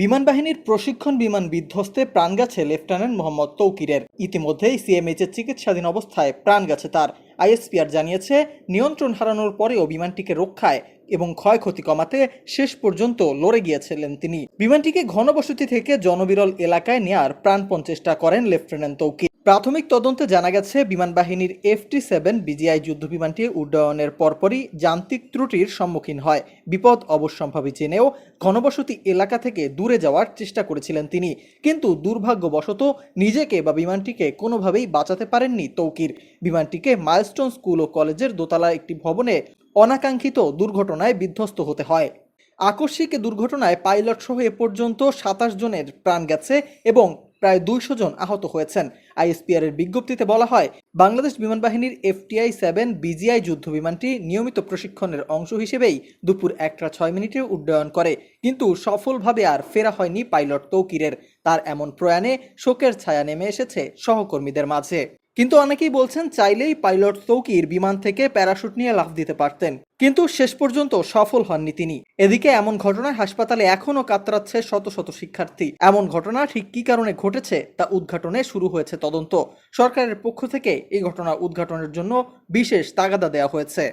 বিমান বাহিনীর প্রশিক্ষণ বিমান বিধ্বস্তে প্রাণ গেছে লেফটেন্যান্ট মোহাম্মদ তৌকিরের। ইতিমধ্যেই সিএমএইচ এর চিকিৎসাধীন অবস্থায় প্রাণ গেছে তার। আইএসপিআর জানিয়েছে, নিয়ন্ত্রণ হারানোর পরেও বিমানটিকে রক্ষায় এবং ক্ষয়ক্ষতি কমাতে শেষ পর্যন্ত লড়ে গিয়েছিলেন তিনি। বিমানটিকে ঘনবসতি থেকে জনবিরল এলাকায় নেয়ার প্রাণপণ চেষ্টা করেন লেফটেন্যান্ট তৌকির। প্রাথমিক তদন্তে জানা গেছে, বিমান বাহিনীর এফটি সেভেন বিজিআই যুদ্ধ বিমানটি উড্ডয়নের পরপরই যান্ত্রিক ত্রুটির সম্মুখীন হয়। বিপদ অবশ্যম্ভাবী জেনেও ঘনবসতি এলাকা থেকে দূরে যাওয়ার চেষ্টা করেছিলেন তিনি। কিন্তু দুর্ভাগ্যবশত নিজেকে বা বিমানটিকে কোনোভাবেই বাঁচাতে পারেননি তৌকির। বিমানটিকে মাইলস্টোন স্কুল ও কলেজের দোতলা একটি ভবনে অনাকাঙ্ক্ষিত দুর্ঘটনায় বিধ্বস্ত হতে হয়। আকস্মিক দুর্ঘটনায় পাইলট সহ এ পর্যন্ত সাতাশ জনের প্রাণ গেছে এবং প্রায় দুইশো জন আহত হয়েছেন। আইএসপিআর এর বিজ্ঞপ্তিতে বলা হয়, বাংলাদেশ বিমান বাহিনীর এফটিআই সেভেন বিজিআই যুদ্ধ বিমানটি নিয়মিত প্রশিক্ষণের অংশ হিসেবেই দুপুর একটা ছয় মিনিটে উড্ডয়ন করে। কিন্তু সফলভাবে আর ফেরা হয়নি পাইলট তৌকিরের। তার এমন প্রয়াণে শোকের ছায়া নেমে এসেছে সহকর্মীদের মাঝে। কিন্তু অনেকেই বলছেন চাইলেই পাইলট তৌকির বিমান থেকে প্যারাশুট নিয়ে লাফ দিতে পারতেন। কিন্তু শেষ পর্যন্ত সফল হননি তিনি। এদিকে এমন ঘটনায় হাসপাতালে এখনও কাতরাচ্ছে শত শত শিক্ষার্থী। এমন ঘটনা ঠিক কী কারণে ঘটেছে তা উদ্ঘাটনে শুরু হয়েছে তদন্ত। সরকারের পক্ষ থেকে এই ঘটনা উদ্ঘাটনের জন্য বিশেষ তাগাদা দেওয়া হয়েছে।